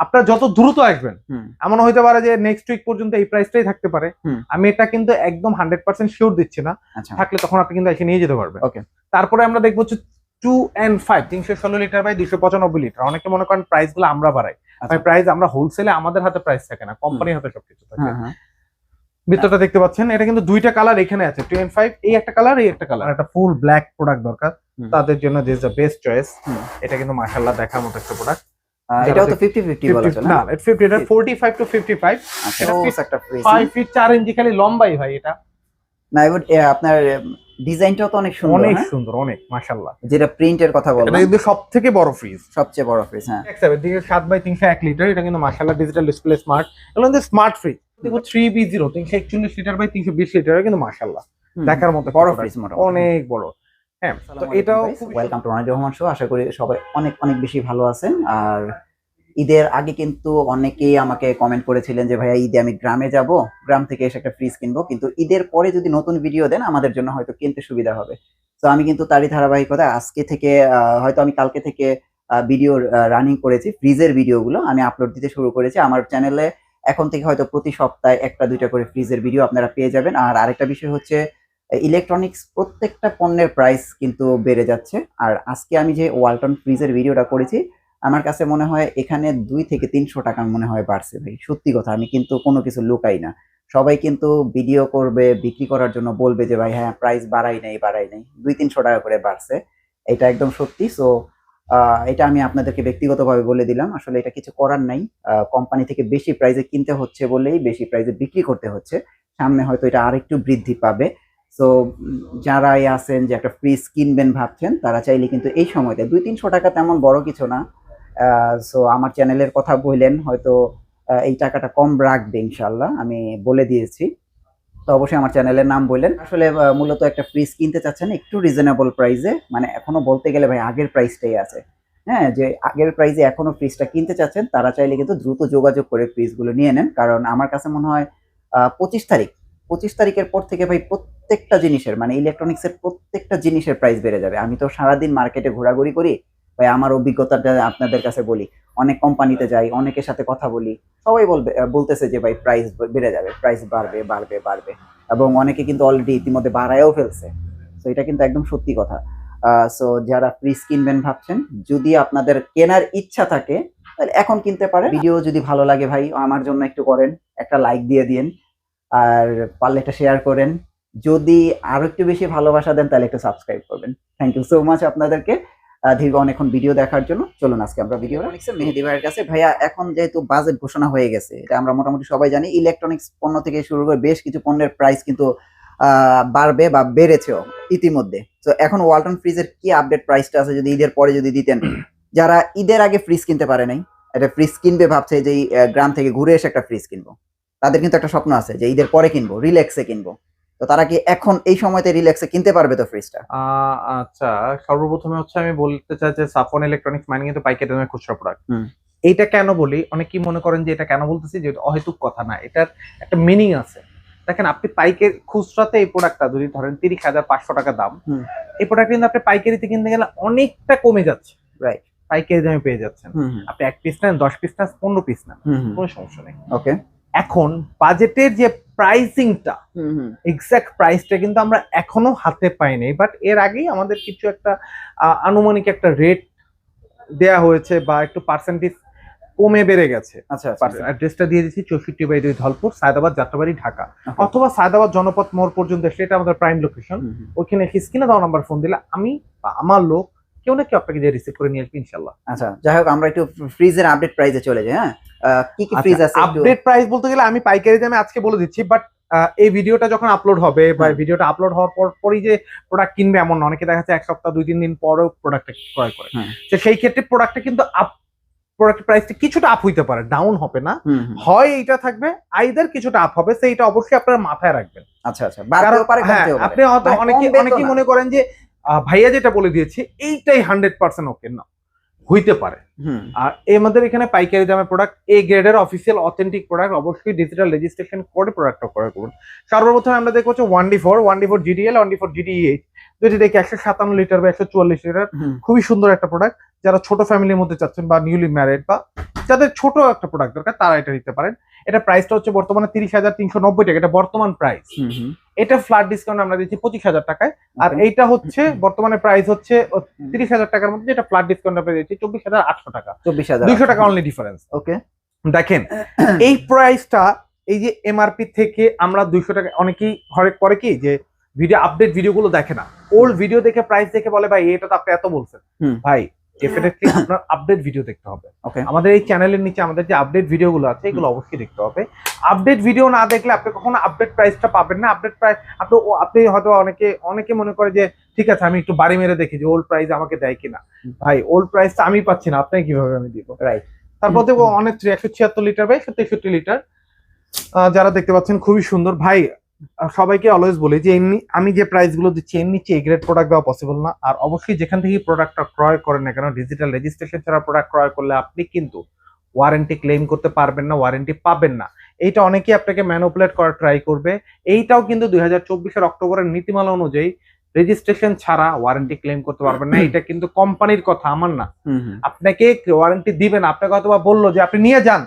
আপনারা যত দ্রুত আসবেন এমন হইতে পারে যে নেক্সট উইক পর্যন্ত এই প্রাইসটাই থাকতে পারে। আমি এটা কিন্তু একদম হান্ড্রেড পার্সেন্ট শিওর দিচ্ছি না। আচ্ছা। থাকলে তখন আপনি কিন্তু এসে নিয়ে যেতে পারবেন. তারপরে আমরা দেখব হচ্ছে টু এন্ড ফাইভ তিনশো ষোলো লিটার বাই দুশো পঁচানব্বই লিটার অনেকে মনে করেন প্রাইসগুলো আমরা বাড়াই। আচ্ছা। প্রাইস আমরা হোলসেলে আমাদের হাতে প্রাইস থাকে না কোম্পানির হাতে সবকিছু থাকে। হ্যাঁ হ্যাঁ। ভিতরটা দেখতে পাচ্ছেন এটা কিন্তু দুইটা কালার এখানে আছে টু এন্ড ফাইভ এই একটা কালার এই একটা কালার একটা ফুল ব্ল্যাক প্রোডাক্ট দরকার। তাদের জন্য দিস দ্য বেস্ট চয়েস এটা কিন্তু মাশাল্লাহ দেখার মতো একটা প্রোডাক্ট এটাও তো ফিফটি ফিফটি বলা চলে না? ফিফটি এটা forty five to fifty five আচ্ছা এটা ও, একটা ফ্রিজ ফাইভ ফিট চার ইঞ্চি খালি লম্বাই ভাই এটা। না এবার আপনার ডিজাইনটাও তো অনেক সুন্দর অনেক? সুন্দর অনেক মাশাল্লাহ যেটা প্রিন্টের কথা এটা কিন্তু সব থেকে বড় ফ্রিজ সবচেয়ে বড় ফ্রিজ হ্যাঁ। দিকে সাত বাই তিনশো এক লিটার এটা কিন্তু মাশাল্লাহ ডিজিটাল ডিসপ্লে স্মার্ট এগুলো কিন্তু স্মার্ট ফ্রিজ দেখো থ্রি বি জিরো তিনশো একচল্লিশ লিটার বাই তিনশো বিশ লিটার কিন্তু মাশাল্লাহ হুম। দেখার মতো বড় ফ্রিজ। মোটামুটি। অনেক বড়। হ্যাঁ তো এটাও welcome to Anik Rahman show আশা করি সবাই অনেক অনেক বেশি ভালো আছেন। আর ঈদের আগে কিন্তু অনেকেই আমাকে কমেন্ট করেছিলেন যে ভাইয়া ঈদে আমি গ্রামে যাব গ্রাম থেকে এসে একটা ফ্রিজ কিনবো। কিন্তু ঈদের পরে যদি নতুন ভিডিও দেন আমাদের জন্য হয়তো কিনতে সুবিধা হবে। তো আমি কিন্তু তারই ধারাবাহিকতা আজকে থেকে আহ, হয়তো আমি কালকে থেকে ভিডিও রানিং করেছি ফ্রিজের ভিডিওগুলো আমি আপলোড দিতে শুরু করেছি। আমার চ্যানেলে এখন থেকে হয়তো প্রতি সপ্তাহে একটা দুইটা করে ফ্রিজের ভিডিও আপনারা পেয়ে যাবেন। আর আরেকটা বিষয় হচ্ছে ইলেকট্রনিক্স প্রত্যেকটা পণ্যের প্রাইস কিন্তু বেড়ে যাচ্ছে। আর আজকে আমি যে ওয়ালটন ফ্রিজের ভিডিওটা করেছি, আমার কাছে মনে হয় এখানে দুই থেকে তিনশো টাকা মনে হয় বাড়ছে ভাই। সত্যি কথা, আমি কিন্তু কোনো কিছু লুকাই না। সবাই কিন্তু ভিডিও করবে, বিক্রি করার জন্য বলবে যে, ভাই হ্যাঁ প্রাইস বাড়াই নাই বাড়াই নাই। দুই তিনশো টাকা করে বাড়ছে। এটা একদম সত্যি। সো এটা আমি আপনাদেরকে ব্যক্তিগতভাবে বলে দিলাম। আসলে এটা কিছু করার নাই। কোম্পানি থেকে বেশি প্রাইসে কিনতে হচ্ছে বলেই বেশি প্রাইসে বিক্রি করতে হচ্ছে। সামনে হয়তো এটা আরেকটু বৃদ্ধি পাবে। সো যারাই আছেন যে একটা ফ্রিজ কিনবেন ভাবছেন, তারা চাইলে কিন্তু এই সময়তে, দুই তিনশো টাকা তেমন বড় কিছু না। সো আমার চ্যানেলের কথা বললেন, হয়তো এই টাকাটা কম রাখবে ইনশাল্লাহ আমি বলে দিয়েছি। তো অবশ্যই আমার চ্যানেলের নাম বললেন। আসলে মূলত একটা ফ্রিজ কিনতে চাচ্ছেন একটু রিজনেবল প্রাইসে মানে এখনও বলতে গেলে ভাই আগের প্রাইসটাই আছে। হ্যাঁ যে আগের প্রাইসে এখনও ফ্রিজটা কিনতে চাচ্ছেন, তারা চাইলে কিন্তু দ্রুত যোগাযোগ করে ফ্রিজগুলো নিয়ে নেন। কারণ আমার কাছে মনে হয় পঁচিশ তারিখ, পঁচিশ তারিখের পর থেকে ভাই প্রত্যেকটা জিনিসের মানে ইলেকট্রনিক্সের প্রত্যেকটা জিনিসের প্রাইস বেড়ে যাবে। আমি তো সারাদিন মার্কেটে ঘোরাঘুরি করি, ভাই আমার অভিজ্ঞতাটা আপনাদের কাছে বলি। অনেক কোম্পানিতে যাই, অনেকের সাথে কথা বলি, সবাই বলবে বলতেছে যে, ভাই প্রাইস বেড়ে যাবে প্রাইস বাড়বে বাড়বে বাড়বে। এবং অনেকে কিন্তু অলরেডি ইতিমধ্যে বাড়ায়ও ফেলছে। তো এটা কিন্তু একদম সত্যি কথা। সো যারা ফ্রিজ কিনবেন ভাবছেন, যদি আপনাদের কেনার ইচ্ছা থাকে, তাহলে এখন কিনতে পারে ভিডিও যদি ভালো লাগে ভাই, আমার জন্য একটু করেন, একটা লাইক দিয়ে দিন আর পারলে একটা শেয়ার করেন। যদি আরও একটু বেশি ভালোবাসা দেন, তাহলে একটু সাবস্ক্রাইব করবেন। থ্যাংক ইউ সো মাচ আপনাদেরকে। দীর্ঘ অনেকক্ষণ ভিডিও দেখার জন্য। চলুন আজকে আমরা ভিডিও মেহেদি ভাইয়ের কাছে। ভাইয়া, এখন যেহেতু বাজেট ঘোষণা হয়ে গেছে, এটা আমরা মোটামুটি সবাই জানি ইলেকট্রনিক্স পণ্য থেকে শুরু করে বেশ কিছু পণ্যের প্রাইস কিন্তু বাড়বে বা বেড়েছেও ইতিমধ্যে। তো এখন ওয়ালটন ফ্রিজের কি আপডেট প্রাইসটা আছে যদি ঈদের পরে যদি দিতেন? যারা ঈদের আগে ফ্রিজ কিনতে পারে নাই, একটা ফ্রিজ কিনবে ভাবছে যে গ্রাম থেকে ঘুরে এসে একটা ফ্রিজ কিনবো। তাদের কিন্তু একটা স্বপ্ন আছে যে, ঈদের পরে কিনবো রিল্যাক্সে কিনবো। তো তারা কি এখন এই সময়তে রিল্যাক্সে কিনতে পারবে তো ফ্রিজটা? আচ্ছা সর্বপ্রথমে হচ্ছে আমি বলতে চাই যে সাফন ইলেকট্রনিক্স মানে কিন্তু পাইকারি দামে খুচরা প্রোডাক্ট। এইটা কেন বলি? অনেকেই মনে করেন যে এটা কেন বলতেছি যে এটা অহেতুক কথা না এটার একটা মিনিং আছে। দেখেন আপনি পাইকারি খুচরাতে এই প্রোডাক্টটা যদি ধরেন তিরিশ হাজার পাঁচশো টাকা দাম এই প্রোডাক্ট কিন্তু আপনি পাইকারিতে কিনতে গেলে অনেকটা কমে যাচ্ছে। রাইট পাইকারি দামে পেয়ে যাচ্ছেন। আপনি এক পিস নেন দশ পিস নেন পনেরো পিস নেন কোনো সমস্যা নেই। ওকে এখন বাজেটের যে প্রাইসিংটা এক্সাক্ট প্রাইসটা কিন্তু আমরা এখনও হাতে পাইনি বাট এর আগেই আমাদের কিছু একটা আনুমানিক একটা রেট দেয়া হয়েছে বা একটু পার্সেন্টেজ কমে বেড়ে গেছে। আচ্ছা আচ্ছা। অ্যাড্রেসটা দিয়ে দিচ্ছি চৌষট্টি বাই দুই ধলপুর সায়দাবাদ যাত্রাবাড়ি ঢাকা। অথবা সায়দাবাদ জনপথ মোড় পর্যন্ত আসলে এটা আমাদের প্রাইম লোকেশন। ওইখানে স্ক্রিনে দেওয়া নাম্বার ফোন দিলে আমি বা আমার লোক কেউ না কেউ আপনাকে যে রিসিভ করে নিয়ে আসবে ইনশাল্লাহ আচ্ছা যাই হোক আমরা একটু ফ্রিজের আপডেট প্রাইসে চলে যাই হ্যাঁ? কি কি ফ্রিজ আছে আপডেট প্রাইস বলতে গেলে আমি পাইকারি দামে আজকে বলে দিচ্ছি বাট এই ভিডিওটা যখন আপলোড হবে বা। ভিডিওটা আপলোড হওয়ার পর পরই যে প্রোডাক্ট কিনবে এমন না অনেকে দেখা যাচ্ছে এক সপ্তাহ দুই তিন দিন পরেও প্রোডাক্টটা ক্রয় করে। তো সেই ক্ষেত্রে প্রোডাক্টটা কিন্তু আপ প্রোডাক্টের প্রাইসটা কিছুটা আপ হইতে পারে ডাউন হবে না। হয় এইটা থাকবে আইদার কিছুটা আপ হবে সেইটা অবশ্যই আপনারা মাথায় রাখবেন। আচ্ছা আচ্ছা হ্যাঁ, আপনি হয়তো মানে অনেকে অনেকেই মনে করেন যে ভাইয়া যেটা বলে দিয়েছে এইটাই হান্ড্রেড পার্সেন্ট ওকে না। হইতে পারে। আর আমাদের এখানে পাইকারি দামে প্রোডাক্ট এ গ্রেডের অফিসিয়াল অথেন্টিক প্রোডাক্ট অবশ্যই ডিজিটাল রেজিস্ট্রেশন করে প্রোডাক্টটা ক্রয় করুন। সর্বপ্রথম আমরা দেখব হচ্ছে one D four one D four GDL one D four GDH যেটি দেখি একশো সাতান্ন লিটার বা একশো চুয়াল্লিশ লিটার খুবই সুন্দর একটা প্রোডাক্ট যারা ছোট ফ্যামিলির মধ্যে চাচ্ছেন বা নিউলি ম্যারিড বা যাদের ছোট একটা প্রোডাক্ট দরকার তারা এটা নিতে পারেন। এটা প্রাইসটা হচ্ছে বর্তমানে তিরিশ হাজার তিনশো নব্বই টাকা। এটা বর্তমান প্রাইস এটা ফ্ল্যাট ডিসকাউন্ট আমরা দিচ্ছি পঁচিশ হাজার টাকায়। আর এইটা হচ্ছে বর্তমানে প্রাইস হচ্ছে তিরিশ হাজার টাকার মধ্যে যেটা ফ্ল্যাট ডিসকাউন্ট আমরা দিচ্ছি চব্বিশ হাজার আটশো টাকা। চব্বিশ হাজার দুইশো টাকা অনলি ডিফারেন্স ওকে দেখেন এই প্রাইসটা এই যে এমআরপি থেকে আমরা দুইশো টাকা অনেকেই হরেক করে কি যে ভিডিও আপডেট ভিডিওগুলো দেখে না। ওল্ড ভিডিও দেখে প্রাইস দেখে বলে ভাই এটা তো আপনি এত বলছেন। ভাই ডেফিনেটলি আপনার আপডেট ভিডিও দেখতে হবে। ওকে আমাদের এই চ্যানেলের নিচে আমাদের যে আপডেট ভিডিওগুলো আছে এগুলো অবশ্যই দেখতে হবে। আপডেট ভিডিও না দেখলে আপনি কখনো আপডেট প্রাইসটা পাবেন না। আপডেট প্রাইস আপনি আপনি হয়তো অনেকে অনেকে মনে করে যে ঠিক আছে আমি একটু বাড়ি মেরে দেখি যে ওল্ড প্রাইস আমাকে দেয় কিনা। ভাই ওল্ড প্রাইসটা আমি পাচ্ছি না আপনাকে কীভাবে আমি দিব? রাইট তারপর দেখব অনেক একশো ছিয়াত্তর লিটার বা একশো তেষট্টি লিটার যারা দেখতে পাচ্ছেন খুবই সুন্দর। ভাই সবাইকে অলওয়েজ বলি যে এমনি আমি যে প্রাইসগুলো দিচ্ছি এমনি নিচে এই গ্রেড প্রোডাক্ট দেওয়া পসিবল না। আর অবশ্যই যেখান থেকে প্রোডাক্টটা ক্রয় করেন না কেন ডিজিটাল রেজিস্ট্রেশন ছাড়া প্রোডাক্ট ক্রয় করলে আপনি কিন্তু ওয়ারেন্টি ক্লেম করতে পারবেন না ওয়ারেন্টি পাবেন না। এইটা অনেকেই আপনাকে ম্যানুপুলেট করার ট্রাই করবে। এইটাও কিন্তু দুই হাজার চব্বিশের অক্টোবরের নীতিমালা অনুযায়ী রেজিস্ট্রেশন ছাড়া ওয়ারেন্টি ক্লেম করতে পারবেন না। এটা কিন্তু কোম্পানির কথা আমার না। আপনাকে ওয়ারেন্টি দিবেন আপনাকে হয়তো বা বলল যে আপনি নিয়ে যান।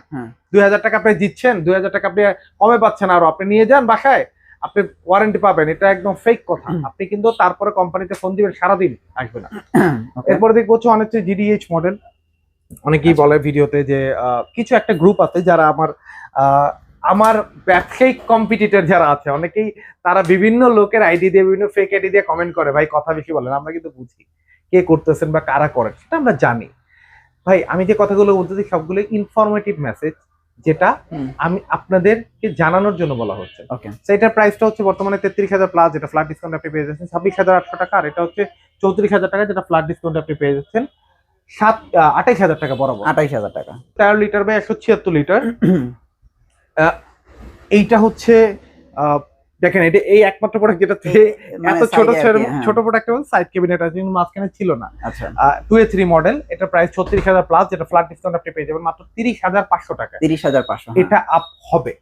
দুই হাজার টাকা আপনি দিচ্ছেন দুই হাজার টাকা আপনি কমে পাচ্ছেন আরও। আপনি নিয়ে যান বাসায়। আপনি ওয়ারেন্টি পাবেন এটা একদম ফেক কথা। আপনি কিন্তু তারপরে কোম্পানিতে ফোন দিবেন সারাদিন আসবে না। এরপরে দেখব হচ্ছে অনেক জিডিএইচ মডেল অনেকেই বলে ভিডিওতে যে কিছু একটা গ্রুপ আছে যারা আমার আমার ব্যবসায়িক কম্পিটিটর যারা আছে অনেকেই তারা বিভিন্ন লোকের আইডি দিয়ে বিভিন্ন ফেক আইডি দিয়ে কমেন্ট করে ভাই কথা বেশি বলেন আমরা কিন্তু বুঝি কে করতেছেন বা কারা করেন সেটা আমরা জানি। ভাই আমি যে কথাগুলো বলতেছি সবগুলো ইনফরমেটিভ মেসেজ যেটা আমি আপনাদেরকে জানানোর জন্য বলা হচ্ছে। ওকে। সেটার প্রাইসটা হচ্ছে বর্তমানে তেত্রিশ হাজার প্লাস যেটা ফ্ল্যাট ডিসকাউন্ট আপনি পেয়ে যাচ্ছেন ছাব্বিশ হাজার আটশো টাকা আর এটা হচ্ছে চৌত্রিশ হাজার টাকা যেটা ফ্ল্যাট ডিসকাউন্ট আপনি পেয়ে যাচ্ছেন সাত আঠাইশ হাজার টাকা বরাবর। আঠাইশ হাজার টাকা। তেরো লিটার বা একশো ছিয়াত্তর লিটার এইটা হচ্ছে আহ, দেখেন এটা এই একমাত্র প্রোডাক্ট যেটাতে মানে এত ছোট হ্যাঁ, ছোট প্রোডাক্ট এবং সাইড ক্যাবিনেট আছে কিন্তু মাঝখানে ছিল না। আচ্ছা। টু এ থ্রি মডেল এটা প্রাইস ছত্রিশ হাজার প্লাস যেটা ফ্ল্যাট ডিসকাউন্ট আপনি পেয়ে যাবেন মাত্র তিরিশ হাজার পাঁচশো টাকা। তিরিশ হাজার পাঁচশো এটা আপ হবে।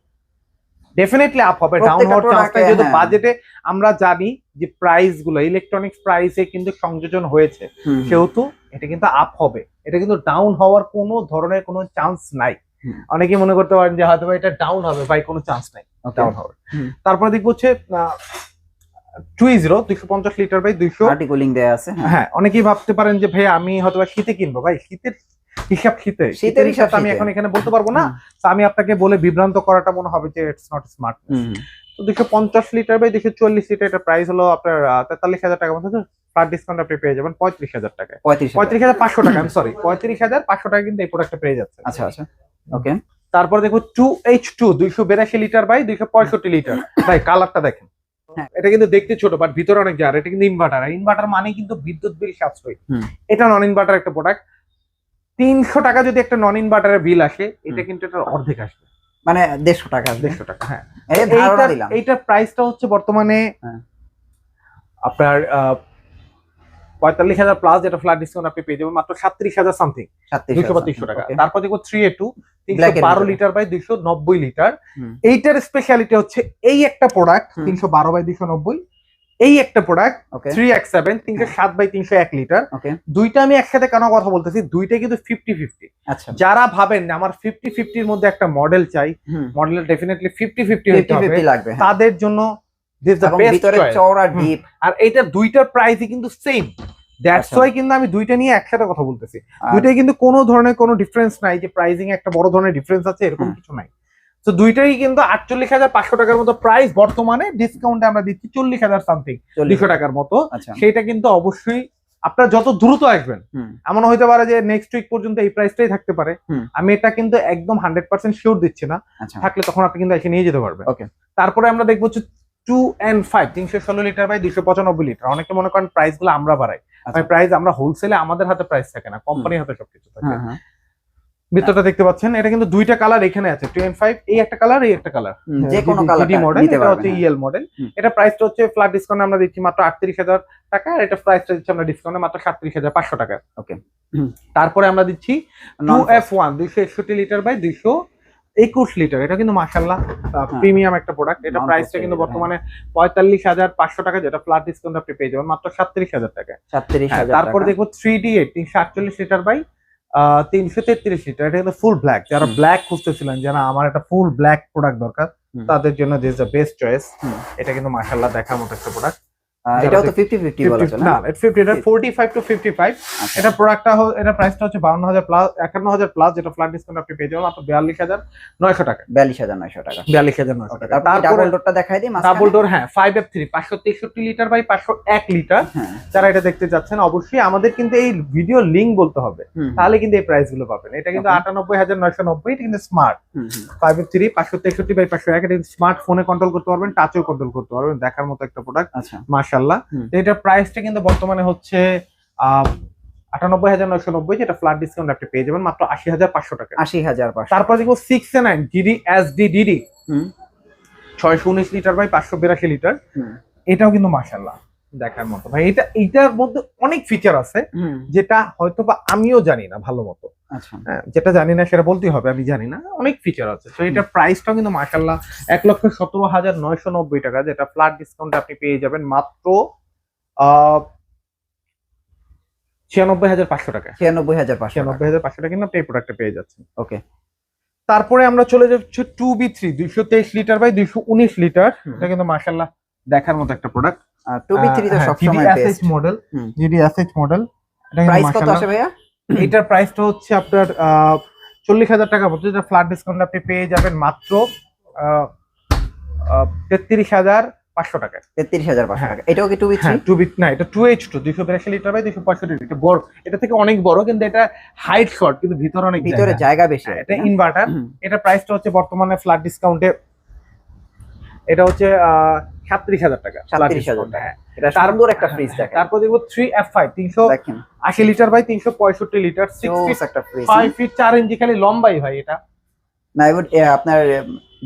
ডেফিনেটলি আপ হবে ডাউন হওয়ার যেহেতু হ্যাঁ। বাজেটে আমরা জানি যে প্রাইসগুলো ইলেকট্রনিক্স প্রাইসে কিন্তু সংযোজন হয়েছে। সেহেতু এটা কিন্তু আপ হবে। এটা কিন্তু ডাউন হওয়ার কোনো ধরনের কোনো চান্স নাই। অনেকেই মনে করতে পারেন যে হয়তো এটা ডাউন হবে ভাই কোনো চান্স নাই ডাউন হবে। তারপরে দেখব হচ্ছে টু জিরো দুইশো পঞ্চাশ লিটার বাই দুইশো। আছে হ্যাঁ। হ্যাঁ অনেকেই ভাবতে পারেন যে ভাই আমি হয়তো শীতে কিনবো। ভাই শীতের হিসাব শীতে। শীতের হিসাব আমি এখন এখানে বলতে পারব না। আমি আপনাকে বলে বিভ্রান্ত করাটা মনে হবে যে ইটস নট স্মার্ট তো দুশো পঞ্চাশ লিটার বাই দুশো চল্লিশ লিটার এটা প্রাইস হলো আপনার তেতাল্লিশ হাজার টাকা। মতো ডিসকাউন্ট আপনি পেয়ে যাবেন পঁয়ত্রিশ হাজার টাকায়। পঁয়ত্রিশ হাজার। পঁয়ত্রিশ হাজার পাঁচশো টাকা আমি সরি পঁয়ত্রিশ হাজার পাঁচশো টাকা কিন্তু এই প্রোডাক্টটা পেয়ে যাচ্ছে আচ্ছা আচ্ছা। ওকে তারপর দেখো টু এইচ টু দুইশো বেরাশি লিটার বাই দুইশো পঁয়ষট্টি লিটার ভাই কালারটা দেখেন। হ্যাঁ। এটা কিন্তু দেখতে ছোট বাট ভিতরে অনেক জার এটা কিন্তু ইনভার্টার ইনভার্টার মানে কিন্তু বিদ্যুৎ বিল সাশ্রয়ী। এটা নন ইনভার্টার একটা প্রোডাক্ট তিনশো টাকা যদি একটা নন ইনভার্টারের বিল আসে এটা কিন্তু এটার অর্ধেক আসবে। মানে দেড়শো টাকা দেড়শো টাকা হ্যাঁ। এইটার প্রাইসটা হচ্ছে বর্তমানে হ্যাঁ। আপনার পঁয়তাল্লিশ হাজার প্লাস যেটা ফ্ল্যাট ডিসকাউন্ট আপনি পেয়ে যাবেন মাত্র সাতত্রিশ হাজার সামথিং সাতত্রিশ দুইশো বা। তিনশো টাকা। তারপর দেখব থ্রি এ টু বারো লিটার বাই দুইশো নব্বই লিটার এইটার স্পেশালিটি হচ্ছে এই একটা প্রোডাক্ট তিনশো বারো বাই দুইশো নব্বই এই একটা প্রোডাক্ট থ্রি এক্স সেভেন তিনশো সাত বাই তিনশো এক লিটার দুইটা আমি একসাথে কেন কথা বলতেছি? দুইটা কিন্তু ফিফটি ফিফটি আচ্ছা। যারা ভাবেন আমার ফিফটি ফিফটির মধ্যে একটা মডেল চাই মডেলের ডেফিনেটলি ফিফটি ফিফটি লাগবে হ্যাঁ। তাদের জন্য আর এইটার দুইটার প্রাইসই কিন্তু সেম দ্যাটস আচ্ছা। ওয়াই কিন্তু আমি দুইটা নিয়ে একসাথে কথা বলতেছি। দুইটাই কিন্তু কোনো ধরনের কোনো ডিফারেন্স নাই যে প্রাইসিং একটা বড় ধরনের ডিফারেন্স আছে এরকম কিছু নাই। তো দুইটাই কিন্তু আটচল্লিশ হাজার পাঁচশো টাকার মতো প্রাইস বর্তমানে ডিসকাউন্টে আমরা দিচ্ছি চল্লিশ হাজার সামথিং দুশো টাকার মতো। আচ্ছা। সেটা কিন্তু অবশ্যই আপনারা যত দ্রুত আসবেন এমন হইতে পারে যে নেক্সট উইক পর্যন্ত এই প্রাইসটাই থাকতে পারে। আমি এটা কিন্তু একদম হান্ড্রেড পার্সেন্ট শিওর দিচ্ছি না। আচ্ছা। থাকলে তখন আপনি কিন্তু এসে নিয়ে যেতে পারবেন. তারপরে আমরা দেখব টু এন্ড ফাইভ তিনশো ষোলো লিটার বাই দুশো পঁচানব্বই লিটার অনেকে মনে করেন প্রাইসগুলো আমরা বাড়াই। আচ্ছা। প্রাইস আমরা হোলসেলে আমাদের হাতে প্রাইস থাকে না কোম্পানির হাতে সবকিছু থাকে। হ্যাঁ হ্যাঁ। ভিতরটা দেখতে পাচ্ছেন এটা কিন্তু দুইটা কালার এখানে আছে টু এন্ড ফাইভ এই একটা কালার এই একটা কালার যে কোনো কালার মডেল এটা হচ্ছে হ্যাঁ। ইএল মডেল এটা প্রাইসটা হচ্ছে ফ্ল্যাট ডিসকাউন্ট আমরা দিচ্ছি মাত্র আটত্রিশ হাজার টাকা আর এটা প্রাইসটা দিচ্ছি আমরা ডিসকাউন্টে মাত্র সাতত্রিশ হাজার পাঁচশো টাকা। ওকে তারপরে আমরা দিচ্ছি টু। এফ ওয়ান দুইশো একষট্টি লিটার বাই দুইশো একুশ লিটার এটা কিন্তু মাসাল্লাহ হ্যাঁ। প্রিমিয়াম একটা প্রোডাক্ট এটা প্রাইসটা কিন্তু বর্তমানে পঁয়তাল্লিশ হাজার পাঁচশো টাকা যেটা ফ্ল্যাট ডিসকাউন্ট আপনি পেয়ে যাবেন মাত্র সাতত্রিশ হাজার টাকা। সাতত্রিশ হ্যাঁ, তারপর। দেখব থ্রি ডি এইট তিনশো আটচল্লিশ লিটার বাই তিনশো তেত্রিশ লিটার। এটা কিন্তু ফুল ব্ল্যাক যারা। ব্ল্যাক খুঁজতেছিলেন যারা আমার একটা ফুল ব্ল্যাক প্রোডাক্ট দরকার তাদের জন্য দিস দ্য বেস্ট চয়েস এটা কিন্তু মাসাল্লাহ দেখার মতো একটা প্রোডাক্ট এটাও তো দেখ- ফিফটি ফিফটি বলা চলে না? এটা forty five to fifty five আচ্ছা। এটা প্রোডাক্টটা এটা প্রাইসটা হচ্ছে বাউন্ন হাজার প্লাস একান্ন হাজার প্লাস যেটা ফ্ল্যাট ডিসকাউন্ট আপনি পেয়ে যাবেন হাজার নয়শো টাকা। বিয়াল্লিশ হাজার নয়শো টাকা। বিয়াল্লিশ হাজার নয়শো টাকা। তারপর ডাবল ডোরটা দেখাই দিই? ডাবল ডোর হ্যাঁ ফাইভ এফ থ্রি পাঁচশো তেষট্টি লিটার বাই পাঁচশো এক লিটার যারা এটা দেখতে যাচ্ছেন অবশ্যই আমাদের কিন্তু এই ভিডিও লিংক বলতে হবে। তাহলে কিন্তু এই প্রাইসগুলো পাবেন। এটা কিন্তু Okay. আটানব্বই হাজার নয়শো নব্বই এটা কিন্তু স্মার্ট হুম, হুম। ফাইভ এফ থ্রি পাঁচশো তেষট্টি বাই পাঁচশো এক এটা স্মার্ট ফোনে কন্ট্রোল করতে পারবেন টাচও কন্ট্রোল করতে পারবেন দেখার মতো একটা প্রোডাক্ট আচ্ছা। মার্শাল্লাহ। এটার প্রাইসটা কিন্তু বর্তমানে হচ্ছে আটানব্বই হাজার নয়শো নব্বই যেটা ফ্ল্যাট ডিসকাউন্ট আপনি পেয়ে যাবেন মাত্র আশি হাজার পাঁচশো টাকা। আশি হাজার পাঁচশো তারপর দেখব six nine GD S D DD ছয়শো উনিশ লিটার বাই পাঁচশো বিরাশি লিটার। এটাও কিন্তু মার্শাল্লাহ দেখার মতো। ভাই এটা এটার মধ্যে অনেক ফিচার আছে যেটা হয়তো বা আমিও জানি না ভালো মতো। যেটা জানি না সেটা বলতেই হবে আমি জানি না অনেক ফিচার আছে। তো এটার প্রাইসটাও কিন্তু মার্শাল্লাহ এক লক্ষ সতেরো হাজার নয়শো নব্বই টাকা যেটা ফ্ল্যাট ডিসকাউন্ট আপনি পেয়ে যাবেন মাত্র ছিয়ানব্বই হাজার পাঁচশো টাকা। ছিয়ানব্বই হাজার পাঁচশো ছিয়ানব্বই হাজার পাঁচশো টাকা কিন্তু আপনি এই প্রোডাক্টটা পেয়ে যাচ্ছেন। ওকে তারপরে আমরা চলে যাচ্ছি টু বি থ্রি দুইশো তেইশ লিটার বাই দুইশো উনিশ লিটার। এটা কিন্তু মার্শাল্লাহ দেখার মতো একটা প্রোডাক্ট টু বি থ্রি তো সবসময় best model. GD model price কত আসে ভাইয়া? এটার প্রাইসটা হচ্ছে আপনার চল্লিশ হাজার টাকা মতো যেটা ফ্ল্যাট ডিসকাউন্ট আপনি পেয়ে যাবেন মাত্র তেত্রিশ হাজার পাঁচশো টাকা। তেত্রিশ হাজার পাঁচশো হ্যাঁ। টাকা এটাও কি টু বি হ্যাঁ টু বিট না এটা টু এইচ টু দুইশো বিরাশি লিটার বাই দুইশো পঁয়ষট্টি লিটার বড় এটা থেকে অনেক বড় কিন্তু এটা হাইট শর্ট কিন্তু ভিতরে অনেক ভিতরে জায়গা। বেশি। হ্যাঁ, এটা ইনভার্টার এটা প্রাইসটা হচ্ছে বর্তমানে ফ্ল্যাট ডিসকাউন্টে এটা হচ্ছে সাতত্রিশ হাজার টাকা 37,000 discount, টাকা। হ্যাঁ। এটা তার- সুন্দর একটা ফ্রিজ দেখেন। তারপর দেখব থ্রি এফ ফাইভ তিনশো আশি লিটার বাই তিনশো পঁয়ষট্টি লিটার সিক্স একটা ফ্রিজ ফাইভ ফিট চার ইঞ্চি খালি লম্বাই ভাই এটা। না এবার আপনার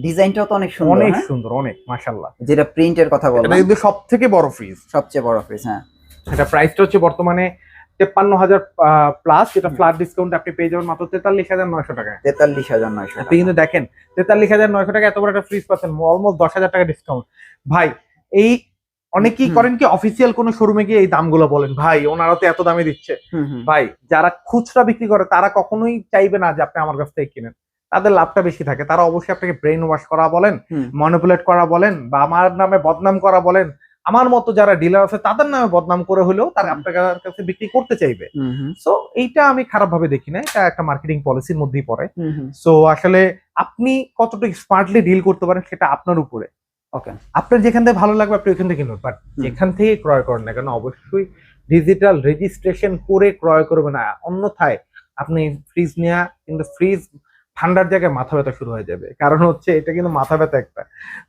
ডিজাইনটাও তো অনেক সুন্দর অনেক হ্যাঁ? সুন্দর অনেক মাশাল্লাহ যেটা প্রিন্টের কথা এটা কিন্তু সব থেকে বড় ফ্রিজ সবচেয়ে বড় ফ্রিজ হ্যাঁ। এটা প্রাইসটা হচ্ছে বর্তমানে তেপ্পান্ন হাজার প্লাস যেটা হুম। ফ্ল্যাট ডিসকাউন্ট আপনি পেয়ে যাবেন মাত্র তেতাল্লিশ হাজার নয়শো টাকায়। তেতাল্লিশ হাজার নয়শো আপনি কিন্তু দেখেন তেতাল্লিশ হাজার নয়শো টাকা এত বড় একটা ফ্রিজ পাচ্ছেন অলমোস্ট দশ হাজার টাকা ডিসকাউন্ট ভাই এই অনেকেই করেন কি অফিসিয়াল কোনো শোরুমে গিয়ে এই দামগুলো বলেন ভাই ওনারা তো এত দামে দিচ্ছে। ভাই যারা খুচরা বিক্রি করে তারা কখনোই চাইবে না যে আপনি আমার কাছ থেকে কিনেন। তাদের লাভটা বেশি থাকে। তারা অবশ্যই আপনাকে ব্রেন ওয়াশ করা বলেন। মনিপুলেট করা বলেন বা আমার নামে বদনাম করা বলেন আমার মতো যারা ডিলার আছে তাদের নামে বদনাম করে হলেও তারা। আপনার কাছে বিক্রি করতে চাইবে। সো এইটা আমি খারাপ ভাবে দেখি না। এটা একটা মার্কেটিং পলিসির মধ্যেই পড়ে। সো আসলে আপনি কতটুকু স্মার্টলি ডিল করতে পারেন সেটা আপনার উপরে। ওকে আপনার যেখান থেকে ভালো লাগবে আপনি ওইখান থেকে কিনুন বাট। যেখান থেকে ক্রয় করেন না কেন অবশ্যই ডিজিটাল রেজিস্ট্রেশন করে ক্রয় করবেন। না অন্যথায় আপনি ফ্রিজ নেওয়া কিন্তু ফ্রিজ ঠান্ডার জায়গায় মাথা ব্যথা শুরু হয়ে যাবে। কারণ হচ্ছে এটা কিন্তু মাথা ব্যথা একটা।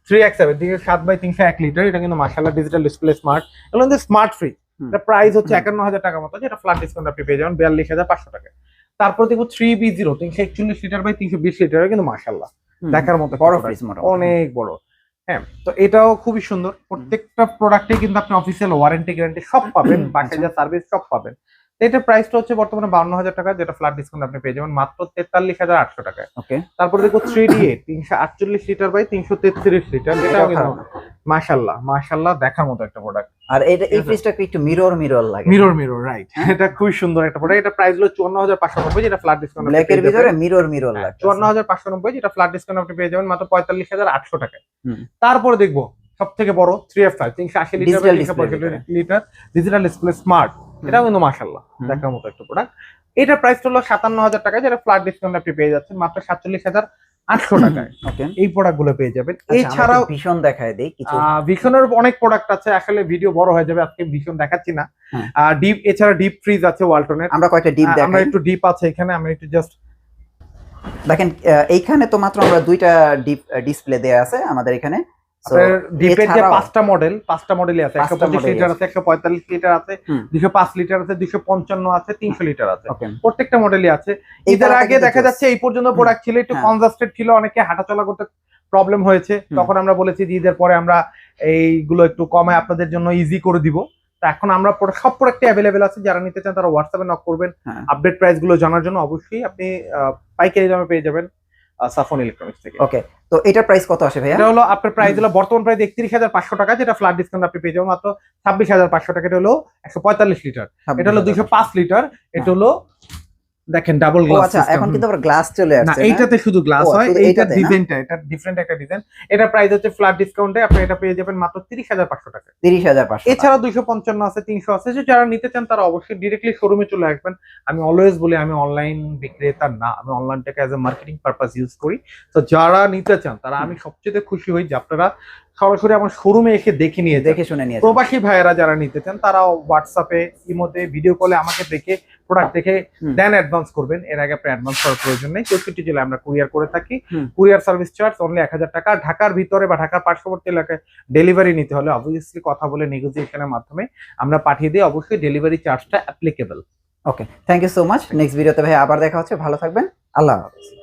থ্রি এক সেভেন তিনশো সাত বাই তিনশো এক লিটার এটা কিন্তু মাসাল্লাহ ডিজিটাল ডিসপ্লে স্মার্ট এগুলো কিন্তু স্মার্ট ফ্রিজ এটা প্রাইস হচ্ছে একান্ন হাজার টাকা মতো যেটা ফ্ল্যাট ডিসকাউন্ট আপনি পেয়ে যাবেন বিয়াল্লিশ হাজার পাঁচশো টাকা তারপর দেখব থ্রি বি জিরো তিনশো একচল্লিশ লিটার বাই তিনশো বিশ লিটার কিন্তু মাসাল্লাহ দেখার মতো বড় ফ্রিজ অনেক বড়। হ্যাঁ তো এটাও খুবই সুন্দর। প্রত্যেকটা প্রোডাক্টে কিন্তু আপনি অফিসিয়াল ওয়ারেন্টি গ্যারান্টি সব পাবেন। বাসায় যা সার্ভিস সব পাবেন। তো এটার প্রাইসটা হচ্ছে বর্তমানে বাউন্ন হাজার টাকা যেটা ফ্ল্যাট ডিসকাউন্ট আপনি পেয়ে যাবেন মাত্র তেতাল্লিশ হাজার আটশো টাকায়। ওকে তারপরে দেখো থ্রি ডি এ তিনশো আটচল্লিশ লিটার বাই তিনশো তেত্রিশ লিটার এটাও কিন্তু মাশাল্লাহ মাশাল্লাহ দেখার মতো একটা প্রোডাক্ট আর এটা এই ফ্রিজটা একটু মিরর মিরর লাগে? মিরর মিরর রাইট হ্যাঁ। এটা খুবই সুন্দর একটা প্রোডাক্ট এটা প্রাইস হলো চুয়ান্ন হাজার পাঁচশো নব্বই যেটা ফ্ল্যাট ডিসকাউন্ট ব্ল্যাক এর ভিতরে মিরর মিরর লাগে চুয়ান্ন হাজার পাঁচশো নব্বই যেটা ফ্ল্যাট ডিসকাউন্ট আপনি পেয়ে যাবেন মাত্র পঁয়তাল্লিশ হাজার আটশো টাকায়। হুম। তারপরে দেখব সব থেকে বড় থ্রি এফ ফাইভ তিনশো আশি লিটার Digital তিনশো display পঁয়ষট্টি লিটার ডিজিটাল ডিসপ্লে স্মার্ট এটাও কিন্তু মাসাল্লাহ দেখার মতো একটা প্রোডাক্ট এটা প্রাইস হলো সাতান্ন হাজার টাকা যেটা ফ্ল্যাট ডিসকাউন্ট আপনি পেয়ে যাচ্ছেন মাত্র সাতচল্লিশ হাজার আটশো টাকায়। এই প্রোডাক্টগুলো পেয়ে যাবেন। এছাড়াও এছাড়াও ভীষণ দেখায় দেই ভীষণের অনেক প্রোডাক্ট আছে আসলে ভিডিও বড় হয়ে যাবে আজকে ভীষণ দেখাচ্ছি না। হ্যাঁ। ডিপ এছাড়া ডিপ ফ্রিজ আছে ওয়ালটনের আমরা কয়টা ডিপ আমরা একটু ডিপ আছে এখানে আমি একটু জাস্ট দেখেন এইখানে তো মাত্র আমরা দুইটা ডিপ ডিসপ্লে দেয়া আছে আমাদের এখানে। ডিপের যে পাঁচটা মডেল পাঁচটা মডেলই আছে একশো পঁচিশ লিটার আছে। একশো পঁয়তাল্লিশ লিটার আছে। দুশো পাঁচ লিটার আছে দুশো পঞ্চান্ন আছে তিনশো লিটার আছে। প্রত্যেকটা মডেলই আছে। ঈদের আগে দেখা যাচ্ছে এই পর্যন্ত প্রোডাক্ট ছিল একটু হ্যাঁ। কনজাস্টেড ছিল অনেকে হাঁটাচলা করতে প্রবলেম হয়েছে। তখন আমরা বলেছি যে ঈদের পরে আমরা এইগুলো একটু কমায় আপনাদের জন্য ইজি করে দিব। তো এখন আমরা সব প্রোডাক্টই অ্যাভেলেবেল আছে যারা নিতে চান তারা হোয়াটসঅ্যাপে নক করবেন। হ্যাঁ। আপডেট প্রাইসগুলো জানার জন্য অবশ্যই আপনি পাইকারি দামে পেয়ে যাবেন। সাফন ইলেকট্রনিক্স থেকে। ওকে তো এটার প্রাইস কত আসে ভাইয়া? এটা হলো আপনার প্রাইস হলো বর্তমান প্রাইস একত্রিশ হাজার পাঁচশো টাকা যেটা ফ্ল্যাট ডিসকাউন্ট আপনি পেয়ে যাবেন মাত্র ছাব্বিশ হাজার পাঁচশো টাকা। এটা হলো একশো পঁয়তাল্লিশ লিটার। এটা হলো দুইশো পাঁচ লিটার। এটা হলো দেখেন ডাবল গ্লাস আচ্ছা এখন কিন্তু আবার গ্লাস চলে আসছে না? এইটাতে শুধু গ্লাস হয় এইটা ডিজাইনটা এটা ডিফারেন্ট একটা ডিজাইন এটা প্রাইস হচ্ছে ফ্ল্যাট ডিসকাউন্টে আপনি এটা পেয়ে যাবেন মাত্র তিরিশ হাজার পাঁচশো টাকা। তিরিশ হাজার পাঁচশো এছাড়া দুইশো পঞ্চান্ন আছে তিনশো আছে যে যারা নিতে চান তারা অবশ্যই ডিরেক্টলি শোরুমে চলে আসবেন। আমি অলওয়েজ বলি আমি অনলাইন বিক্রেতা না আমি অনলাইনটাকে as a marketing purpose use করি। তো যারা নিতে চান তারা আমি সবচেয়ে খুশি হই যে আপনারা সরাসরি আমার শোরুমে এসে দেখে নিয়ে দেখে শুনে নিয়ে প্রবাসী ভাইয়েরা যারা নিতে চান তারাও হোয়াটসঅ্যাপে ইমোতে ভিডিও কলে আমাকে দেখে প্রোডাক্ট দেখে দেন অ্যাডভান্স করবেন। এর আগে আপনি অ্যাডভান্স করার প্রয়োজন নেই। চৌষট্টি জেলায় আমরা কুরিয়ার করে থাকি। কুরিয়ার সার্ভিস চার্জ অনলি এক হাজার টাকা। ঢাকার ভিতরে বা ঢাকার পার্শ্ববর্তী এলাকায় ডেলিভারি নিতে হলে অবভিয়াসলি কথা বলে নেগোসিয়েশনের মাধ্যমে আমরা পাঠিয়ে দিই অবশ্যই ডেলিভারি চার্জটা applicable okay thank you so much next ভিডিওতে ভাই আবার দেখা হচ্ছে। ভালো থাকবেন। আল্লাহ হাফেজ।